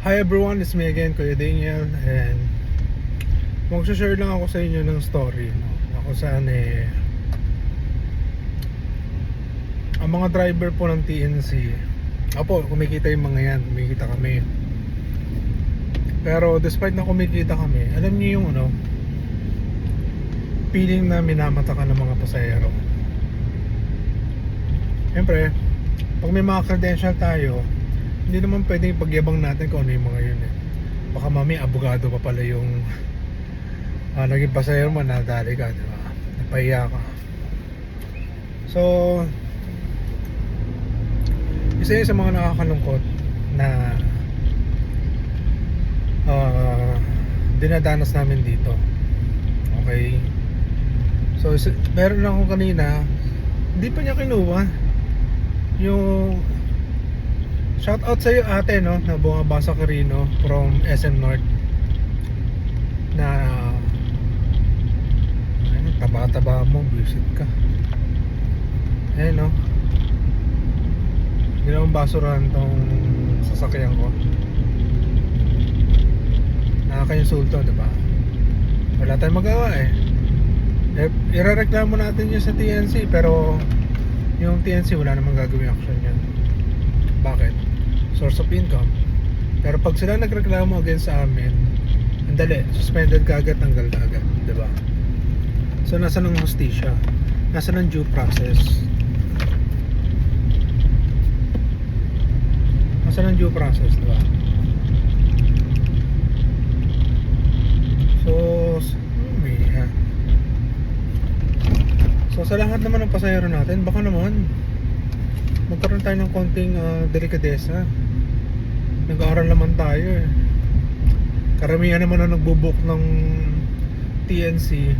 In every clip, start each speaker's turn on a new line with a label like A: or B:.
A: Hi everyone, it's me again, Kuya Daniel. And mag-share lang ako sa inyo ng story no? ako saan eh ang mga driver po ng TNC Apo, kumikita yung mga yan, kumikita kami. Pero despite na kumikita kami alam niyo yung ano feeling na minamata ka ng mga pasahero. Siyempre, pag may mga credential tayo hindi naman pwedeng pagyabang natin kung ano yung mga yun eh. Baka mami abogado pa pala yung ah, naging pasahero mo, nadali ka, di ba? Napahiya ka. So, isa yun sa mga nakakalungkot na ah, dinadanas namin dito. Okay? So, meron ako kanina, hindi pa niya kinuha yung Shout out sa iyo ate no na bumabasa ka rin no from SM North. Na ayun, taba-taba mo visit ka. Eh no. Ginawang basurahan tong sasakyan ko. Nakakainsulto diba wala tayong magawa eh. Eh, irereklamo natin yun sa TNC pero yung TNC wala namang gagawin action yan. Bakit? Source of income. Pero pag sila nagreklamo against sa amin ang dali, suspended ka agad, tanggal ka agad di ba? so nasa ng hostisya. Nasa ng due process. Nasa ng due process di ba? so may so sa lahat naman ng pasahero natin baka naman magkaroon tayo ng konting ah, delikadesa nag-aaral naman tayo eh. Karamihan naman na nagbubuk ng TNC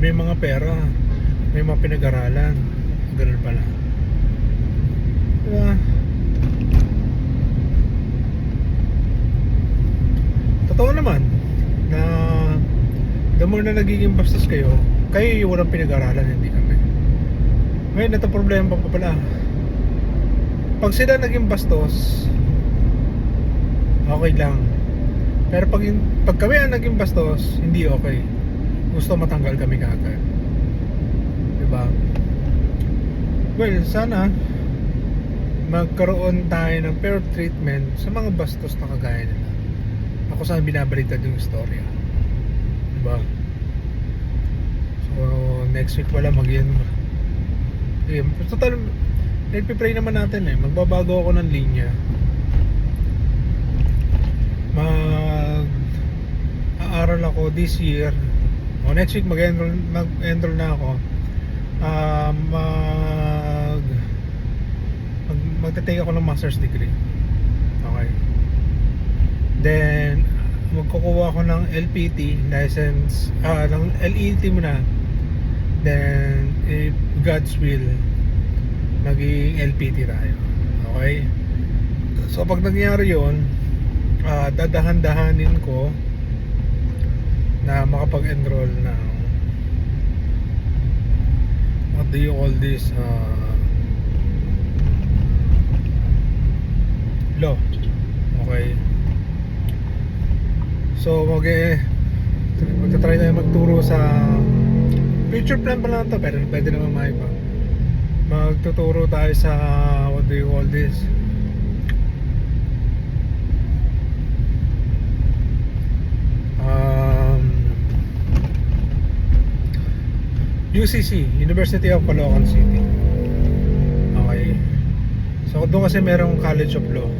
A: may mga pera. May mga pinag-aralan. Ganun pala. Diba? Totoo naman na the more na nagiging bastos kayo kayo yung walang pinag-aralan hindi kami. Ngayon ito problema pa pala. Pag sila naging bastos okay lang. Pero pag, pag kami ang naging bastos hindi okay. Gusto matanggal kami kagad. Diba? Well sana magkaroon tayo ng fair treatment sa mga bastos na kagaya nila. Ako saan binabaliktad yung istorya diba? So next week wala mag eh, total nagpipray naman natin eh. Magbabago ako ng linya mag aaral ako this year. O next week mag-enroll mag-enroll na ako. Ah, mag mag magte-take ako ng master's degree. Okay. Then magkukuha ako ng LPT license ah ng LET muna. Then if God's will maging LPT tayo. Okay? So pag nangyari yon ah, dadahan-dahanin ko na makapag-enroll ng what do you call this uh, law? Okay. So mag magta-try tayo magturo sa future plan pa lang to pero pwede naman maiba magtuturo tayo sa what do you call this UCC University of Caloocan City. Okay. So doon kasi merong College of Law.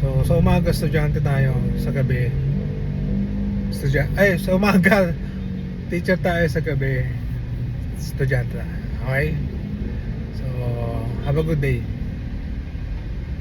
A: So sa umaga estudyante tayo. Sa gabi estudyante ay sa umaga teacher tayo. Sa gabi estudyante okay? So have a good day